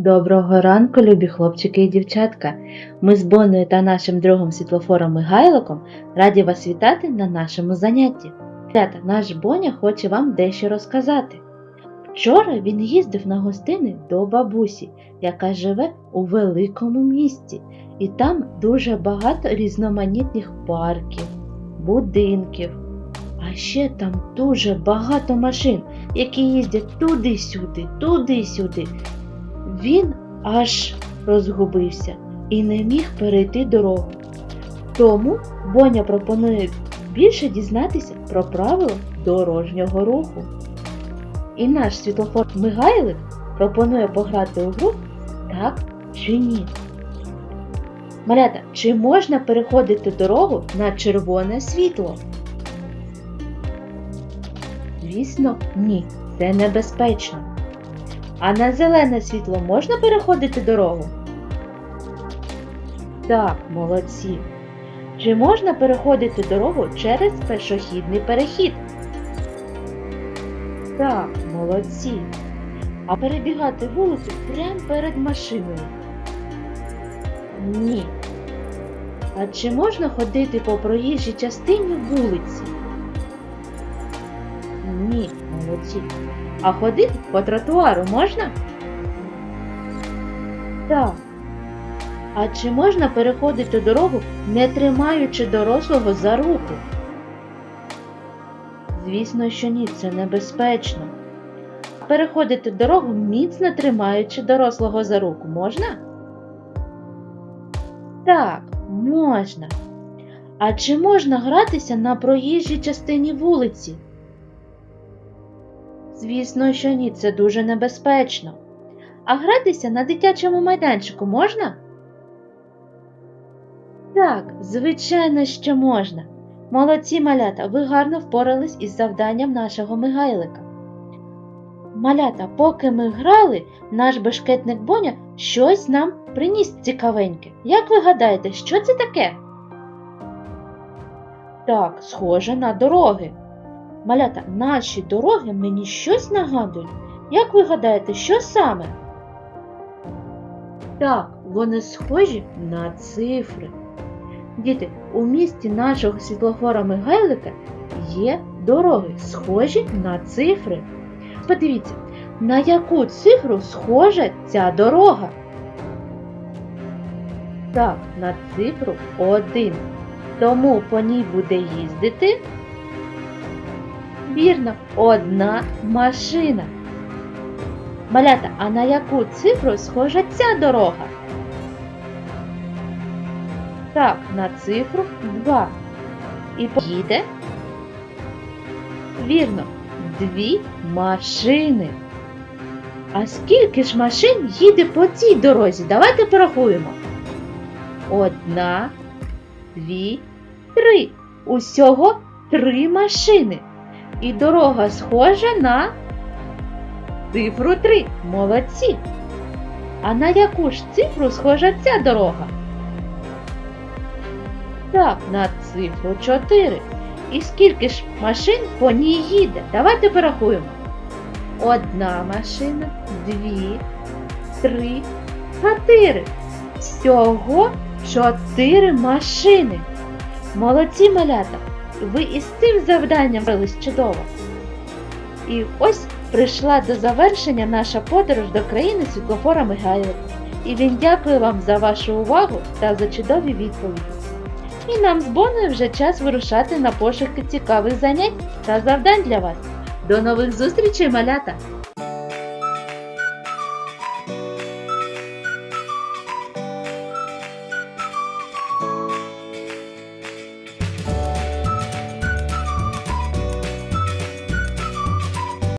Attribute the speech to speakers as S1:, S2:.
S1: Доброго ранку, любі хлопчики і дівчатка. Ми з Бонною та нашим другом світлофором Михайликом раді вас вітати на нашому занятті. Ребята, наш Боня хоче вам дещо розказати. Вчора він їздив на гостини до бабусі, яка живе у великому місті, і там дуже багато різноманітних парків, будинків. А ще там дуже багато машин, які їздять туди-сюди, туди-сюди. Він аж розгубився і не міг перейти дорогу. Тому Боня пропонує більше дізнатися про правила дорожнього руху. І наш світлофор Мигайлик пропонує пограти у гру так чи ні. Малята, чи можна переходити дорогу на червоне світло? Звісно, ні, це небезпечно. А на зелене світло можна переходити дорогу? Так, молодці. Чи можна переходити дорогу через пешохідний перехід? Так, молодці. А перебігати вулицю прямо перед машиною? Ні. А чи можна ходити по проїжджій частині вулиці? Ні, молодці. А ходити по тротуару можна? Так. А чи можна переходити дорогу, не тримаючи дорослого за руку? Звісно, що ні, це небезпечно. Переходити дорогу, міцно тримаючи дорослого за руку, можна? Так, можна. А чи можна гратися на проїжджій частині вулиці? Звісно, що ні, це дуже небезпечно. А гратися на дитячому майданчику можна? Так, звичайно, що можна. Молодці малята, ви гарно впорались із завданням нашого Мигайлика. Малята, поки ми грали, наш бешкетник Боня щось нам приніс цікавеньке. Як ви гадаєте, що це таке? Так, схоже на дороги. Малята, наші дороги мені щось нагадують. Як ви гадаєте, що саме? Так, вони схожі на цифри. Діти, у місті нашого світлофора Мигайлика є дороги, схожі на цифри. Подивіться, на яку цифру схожа ця дорога? Так, на цифру 1. Тому по ній буде їздити. Вірно, одна машина. Малята, а на яку цифру схожа ця дорога? Так, на цифру 2. І поїде. Вірно, дві машини. А скільки ж машин їде по цій дорозі? Давайте порахуємо. Одна, дві, три. Усього три машини. І дорога схожа на цифру 3. Молодці. А на яку ж цифру схожа ця дорога? Так, на цифру 4. І скільки ж машин по ній їде? Давайте порахуємо. Одна машина, дві, три, чотири. Всього чотири машини. Молодці малята! Ви із цим завданням вились чудово. І ось прийшла до завершення наша подорож до країни світлофора Михайлика. І він дякує вам за вашу увагу та за чудові відповіді. І нам з Боною вже час вирушати на пошуки цікавих занять та завдань для вас. До нових зустрічей, малята!